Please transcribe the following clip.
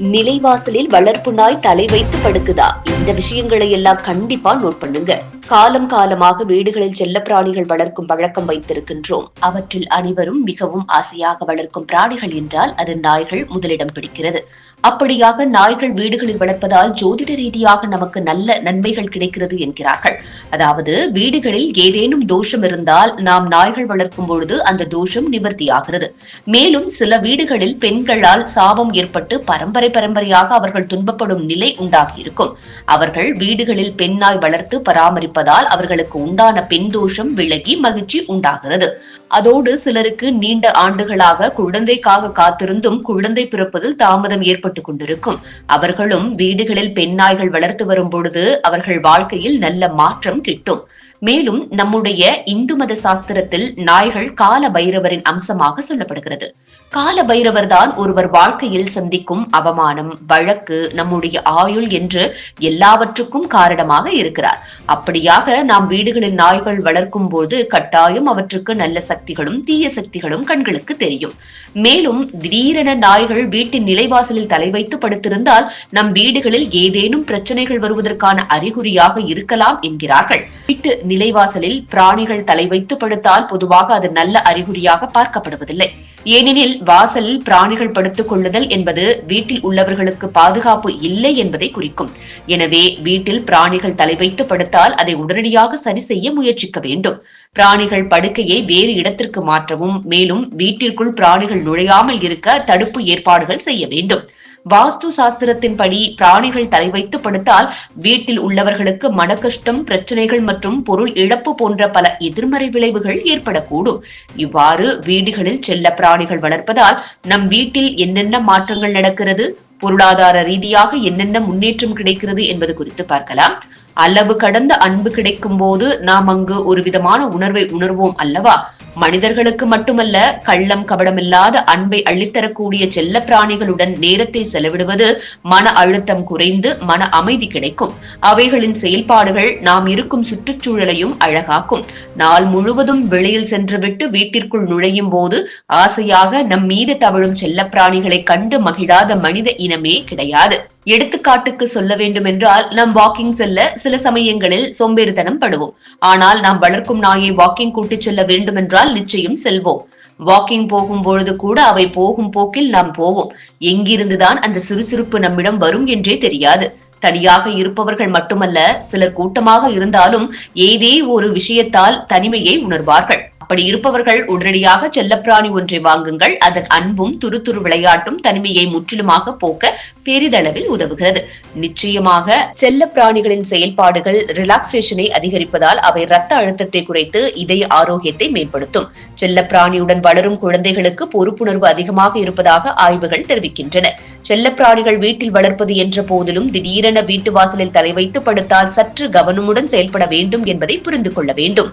நிலைவாசலில் வளர்ப்பு நாய் தலை வைத்து படுக்குதா? இந்த விஷயங்களை எல்லாம் கண்டிப்பா நோட் பண்ணுங்க. காலம் காலமாக வீடுகளில் செல்லப்பிராணிகள் வளர்க்கும் பழக்கம் வைத்திருக்கின்றோம். அவற்றில் அனைவரும் மிகவும் ஆசையாக வளர்க்கும் பிராணிகள் என்றால் அது நாய்கள் முதலிடம் பிடிக்கிறது. அப்படியாக நாய்கள் வீடுகளில் வளர்ப்பதால் ஜோதிட ரீதியாக நமக்கு நல்ல நன்மைகள் கிடைக்கிறது என்கிறார்கள். அதாவது வீடுகளில் ஏதேனும் தோஷம் இருந்தால் நாம் நாய்கள் வளர்க்கும் பொழுது அந்த தோஷம் நிவர்த்தியாகிறது. மேலும் சில வீடுகளில் பெண்களால் சாபம் ஏற்பட்டு பரம்பரை பரம்பரையாக அவர்கள் துன்பப்படும் நிலை உண்டாகி இருக்கும் அவர்கள் வீடுகளில் பெண் நாய் வளர்த்து பராமரிப்பு இருப்பதால் அவர்களுக்கு உண்டான பெண் தோஷம் விலகி மகிழ்ச்சி உண்டாகிறது. அதோடு சிலருக்கு நீண்ட ஆண்டுகளாக குழந்தைக்காக காத்திருந்தும் குழந்தை பிறப்பதில் தாமதம் ஏற்பட்டு கொண்டிருக்கும். அவர்களும் வீடுகளில் பெண் நாய்கள் வளர்த்து வரும் பொழுது அவர்கள் வாழ்க்கையில் நல்ல மாற்றம் கிட்டும். மேலும் நம்முடைய இந்து மத சாஸ்திரத்தில் நாய்கள் கால பைரவரின் அம்சமாக சொல்லப்படுகிறது. கால பைரவர் தான் ஒருவர் வாழ்க்கையில் சந்திக்கும் அவமானம் வழக்கு நம்முடைய ஆயுள் என்று எல்லாவற்றுக்கும் காரணமாக இருக்கிறார். அப்படியாக நாம் வீடுகளில் நாய்கள் வளர்க்கும் போது கட்டாயம் அவற்றுக்கு நல்ல சக்திகளும் தீய சக்திகளும் கண்களுக்கு தெரியும். மேலும் திடீரென நாய்கள் வீட்டின் நிலைவாசலில் தலை வைத்து படுத்திருந்தால் நம் வீடுகளில் ஏதேனும் பிரச்சனைகள் வருவதற்கான அறிகுறியாக இருக்கலாம் என்கிறார்கள். வீட்டு நிலைவாசலில் பிராணிகள் தலை வைத்து படுத்தால் பொதுவாக அது நல்ல அறிகுறியாக பார்க்கப்படுவதில்லை. ஏனெனில் வாசலில் பிராணிகள் படுத்துக் கொள்ளுதல் என்பது வீட்டில் உள்ளவர்களுக்கு பாதுகாப்பு இல்லை என்பதை குறிக்கும். எனவே வீட்டில் பிராணிகள் தலை வைத்து படுத்தால் அதை உடனடியாக சரி செய்ய முயற்சிக்க வேண்டும். பிராணிகள் படுக்கையை வேறு இடத்திற்கு மாற்றவும் மேலும் வீட்டிற்குள் பிராணிகள் நுழையாமல் இருக்க தடுப்பு ஏற்பாடுகள் செய்ய வேண்டும். வாஸ்து சாஸ்திரத்தின்படி பிராணிகள் தலை வைத்து படுத்தால் வீட்டில் உள்ளவர்களுக்கு மனக்கஷ்டம் பிரச்சனைகள் மற்றும் பொருள் இழப்பு போன்ற பல எதிர்மறை விளைவுகள் ஏற்படக்கூடும். இவ்வாறு வீடுகளில் செல்ல பிராணிகள் வளர்ப்பதால் நம் வீட்டில் என்னென்ன மாற்றங்கள் நடக்கிறது? பொருளாதார ரீதியாக என்னென்ன முன்னேற்றம் கிடைக்கிறது என்பது குறித்து பார்க்கலாம். அளவு கடந்த அன்பு கிடைக்கும் போது நாம் அங்கு ஒரு விதமான உணர்வை உணர்வோம் அல்லவா? மனிதர்களுக்கு மட்டுமல்ல கள்ளம் கபடமில்லாத அன்பை அள்ளித்தரக்கூடிய செல்ல பிராணிகளுடன் நேரத்தை செலவிடுவது மன அழுத்தம் குறைந்து மன அமைதி கிடைக்கும். அவைகளின் செயல்பாடுகள் நாம் இருக்கும் சுற்றுச்சூழலையும் அழகாக்கும். நாள் முழுவதும் வெளியில் சென்றுவிட்டு வீட்டிற்குள் நுழையும் போது ஆசையாக நம் மீது தவழும் செல்ல பிராணிகளை கண்டு மகிழாத மனித இனமே கிடையாது. எடுத்துக்காட்டுக்கு சொல்ல வேண்டும் என்றால் நாம் வாக்கிங் செல்ல சில சமயங்களில் சோம்பேறித்தனம் படுவோம். ஆனால் நாம் வளர்க்கும் நாயை வாக்கிங் கூட்டிச் செல்ல வேண்டும் என்றால் நிச்சயம் செல்வோம். வாக்கிங் போகும் பொழுது கூட அவை போகும் போக்கில் நாம் போவோம். எங்கிருந்துதான் அந்த சுறுசுறுப்பு நம்மிடம் வரும் என்றே தெரியாது. தனியாக இருப்பவர்கள் மட்டுமல்ல சிலர் கூட்டமாக இருந்தாலும் ஏதே ஒரு விஷயத்தால் தனிமையை உணர்வார்கள். அப்படி இருப்பவர்கள் உடனடியாக செல்லப்பிராணி ஒன்றை வாங்குங்கள். அதன் அன்பும் துருதுரு விளையாட்டும் தனிமையை முற்றிலுமாக போக்க பெரிதளவில் உதவுகிறது. நிச்சயமாக செல்ல பிராணிகளின் செயல்பாடுகள் ரிலாக்ஸேஷனை அதிகரிப்பதால் அவை ரத்த அழுத்தத்தை குறைத்து இதய ஆரோக்கியத்தை மேம்படுத்தும். செல்ல பிராணியுடன் வளரும் குழந்தைகளுக்கு பொறுப்புணர்வு அதிகமாக இருப்பதாக ஆய்வுகள் தெரிவிக்கின்றன. செல்ல பிராணிகள் வீட்டில் வளர்ப்பது என்ற போதிலும் திடீரென வீட்டு வாசலில் தலை வைத்து படுத்தால் சற்று கவனமுடன் செயல்பட வேண்டும் என்பதை புரிந்து கொள்ள வேண்டும்.